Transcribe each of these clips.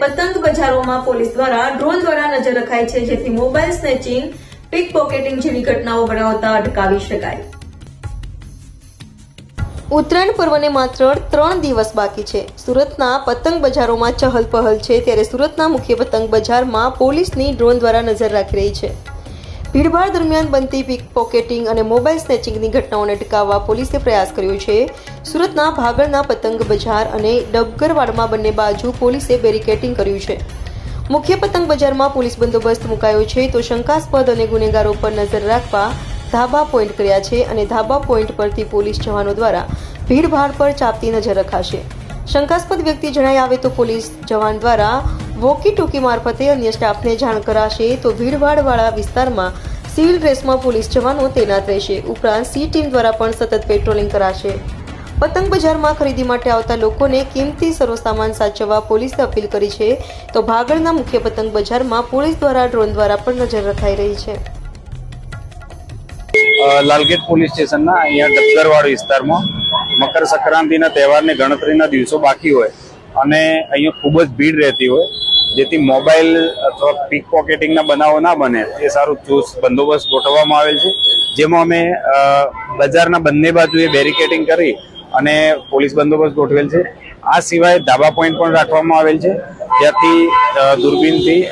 પતંગ બજારોમાં પોલીસ દ્વારા ડ્રોન દ્વારા નજર રખાય છે, જેથી મોબાઈલ સ્નેચિંગ, પીક પોકેટિંગ જેવી ઘટનાઓ બનાવતા અટકાવી શકાય. ઉત્તરાયણ પર્વને માત્ર ત્રણ દિવસ બાકી છે. સુરતના પતંગ બજારોમાં ચહલ પહલ છે, ત્યારે સુરતના મુખ્ય પતંગ બજારમાં પોલીસની ડ્રોન દ્વારા નજર રાખી રહી છે. ભીડભાડ દરમિયાન બનતી પીક પોકેટિંગ અને મોબાઈલ સ્નેચિંગની ઘટનાઓને અટકાવવા પોલીસે પ્રયાસ કર્યો છે. સુરતના ભાગળના પતંગ બજાર અને ડબગરવાડમાં બંને બાજુ પોલીસે બેરિકેટિંગ કર્યું છે. મુખ્ય પતંગ બજારમાં પોલીસ બંદોબસ્ત મુકાયો છે તો શંકાસ્પદ અને ગુનેગારો પર નજર રાખવા ધાબા પોઈન્ટ કર્યા છે અને ધાબા પોઈન્ટ પરથી પોલીસ જવાનો દ્વારા ભીડભાડ પર ચાપતી નજર રખાશે. શંકાસ્પદ વ્યક્તિ જણાઈ આવે તો પોલીસ જવાન દ્વારા વોકી ટોકી મારફતે અન્ય સ્ટાફને જાણ કરાશે તો ભીડભાડવાળા વિસ્તારમાં સિવિલ ડ્રેસમાં પોલીસ જવાનો તૈનાત રહેશે. ઉપરાંત સી ટીમ દ્વારા પણ સતત પેટ્રોલિંગ કરાશે. પતંગ બજારમાં ખરીદી માટે આવતા લોકોને કિંમતી સર્વસામાન સાચવવા પોલીસે અપીલ કરી છે. તો ભાગળના મુખ્ય પતંગ બજારમાં પોલીસ દ્વારા ડ્રોન દ્વારા પણ નજર રખાઈ રહી છે. લાલગેટ પોલીસ સ્ટેશનના અહીંયા ડબગરવાડ વિસ્તારમાં મકર સંક્રાંતિના તહેવારની ગણતરીના દિવસો બાકી હોય અને અહીંયા ખૂબ જ ભીડ રહેતી હોય. જેથી મોબાઈલ અથવા પીક પોકેટિંગના બનાવો ના બને, એ સારું ચુસ્ત બંદોબસ્ત ગોઠવવામાં આવેલ છે. જેમાં અમે બજારના બંને બાજુએ બેરિકેટિંગ કરી અને પોલીસ બંદોબસ્ત ગોઠવેલ છે. આ સિવાય ધાબા પોઈન્ટ પણ રાખવામાં આવેલ છે. જ્યાંથી દૂરબીનથી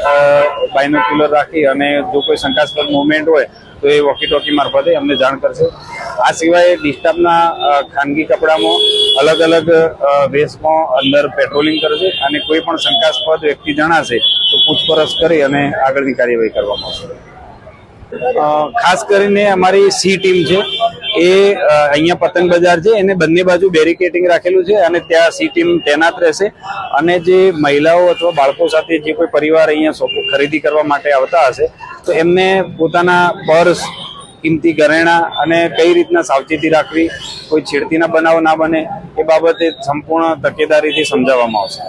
બાયનોક્યુલર રાખી અને જો કોઈ શંકાસ્પદ મુવમેન્ટ હોય, તો એ વોકી ટોકી મારફતે અમને જાણ કરશે. આ સિવાય ડિસ્ટાફના ખાનગી કપડામાં અલગ અલગ વેશમાં અંદર પેટ્રોલિંગ કરશે અને કોઈ પણ શંકાસ્પદ વ્યક્તિ જણાશે તો પૂછપરછ કરી અને આગળની કાર્યવાહી કરવામાં આવશે. ખાસ કરીને અમારી સી ટીમ છે, એ અહીંયા પતંગ બજાર છે, એને બંને બાજુ બેરિકેટિંગ રાખેલું છે અને ત્યાં સી ટીમ તૈનાત રહેશે અને જે મહિલાઓ અથવા બાળકો સાથે જે કોઈ પરિવાર અહીંયા ખરીદી કરવા માટે આવતા હશે, તો એમને પોતાના પર્સ કિંમતી ઘરેણા અને કઈ રીતના સાવચેતી રાખવી, કોઈ છેડતીના બનાવ ના બને, એ બાબતે સંપૂર્ણ તકેદારીથી સમજાવવામાં આવશે.